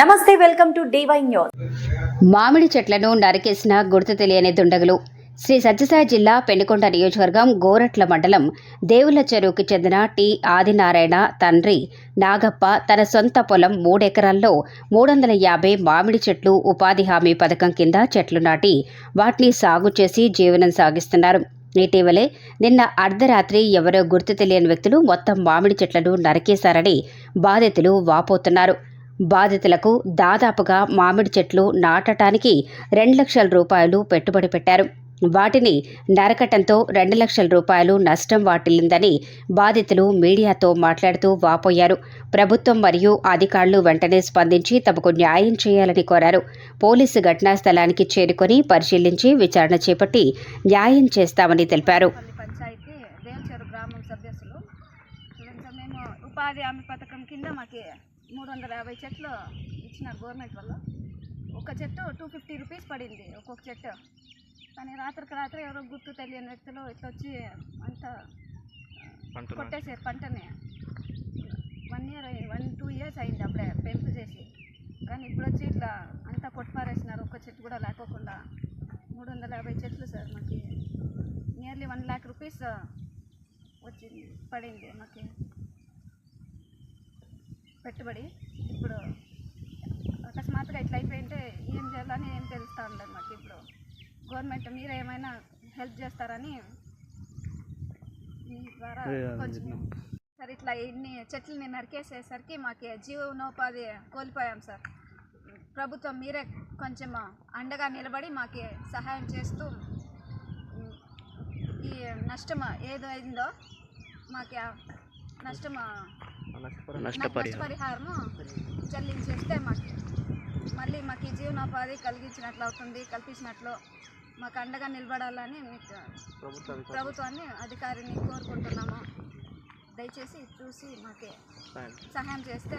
నమస్తే welcome to DY news. మామిడి చెట్లను నరికేసిన గుర్తు తెలియని దుండగులు. శ్రీ సత్యసాయి జిల్లా పెనుకొండ నియోజకవర్గం గోరట్ల మండలం దేవుల చెరువుకి చెందిన టి ఆదినారాయణ తండ్రి నాగప్ప తన సొంత పొలం మూడెకరాల్లో మూడు వందల యాభై మామిడి చెట్లు ఉపాధి హామీ పథకం కింద చెట్లు నాటి వాటిని సాగు చేసి జీవనం సాగిస్తున్నారు. ఇటీవలే నిన్న అర్ధరాత్రి ఎవరో గుర్తు తెలియని వ్యక్తులు మొత్తం మామిడి చెట్లను నరికేశారని బాధితులు వాపోతున్నారు. బాధితులకు దాదాపుగా మామిడి చెట్లు నాటటానికి రెండు లక్షల రూపాయలు పెట్టుబడి పెట్టారు. వాటిని నరకటంతో రెండు లక్షల రూపాయలు నష్టం వాటిల్లిందని బాధితులు మీడియాతో మాట్లాడుతూ వాపోయారు. ప్రభుత్వం మరియు అధికారులు వెంటనే స్పందించి తమకు న్యాయం చేయాలని కోరారు. పోలీసు ఘటనా స్థలానికి చేరుకొని పరిశీలించి విచారణ చేపట్టి న్యాయం చేస్తామని తెలిపారు. ఉపాధి హామీ పథకం కింద మాకు మూడు వందల యాభై చెట్లు ఇచ్చినారు గవర్నమెంట్ వల్ల ఒక చెట్టు టూ ఫిఫ్టీ రూపీస్ పడింది ఒక్కొక్క చెట్టు. కానీ రాత్రికి రాత్రి ఎవరో గుర్తు తెలియని వ్యక్తులు ఇట్లా వచ్చి అంతా కొట్టేసారు పంటని? One year one two years అయింది అప్పుడే పెంపు చేసి. కానీ ఇప్పుడు వచ్చి ఇట్లా అంతా కొట్టుపారేసినారు ఒక్క చెట్టు కూడా లేకోకుండా. మూడు వందల యాభై చెట్లు సార్ మాకు. నియర్లీ వన్ ల్యాక్ రూపీస్ వచ్చింది పడింది మాకు. పెట్టుబడి. ఇప్పుడు అకస్మాత్తుగా ఇట్లా అయిపోయింటే ఏం చేయాలని ఏం తెలుస్తూ ఉండదు మాకు ఇప్పుడు. గవర్నమెంట్ మీరు ఏమైనా హెల్ప్ చేస్తారని మీ ద్వారా కొంచెం సార్ ఇట్లా ఇన్ని చెట్లని నరికేసేసరికి మాకు జీవనోపాధి కోల్పోయాం సార్. ప్రభుత్వం మీరే కొంచెం అండగా నిలబడి మాకు సహాయం చేస్తూ ఈ నష్టం ఏదైందో మాకు ఆ నష్టం నష్టపరిహారము చెల్లించేస్తే మాకు మళ్ళీ మాకు ఈ జీవనోపాధి కలిగించినట్లు అవుతుంది కల్పించినట్లు మాకు అండగా నిలబడాలని మీకు ప్రభుత్వాన్ని అధికారిని కోరుకుంటున్నాము. దయచేసి చూసి మాకు సహాయం చేస్తే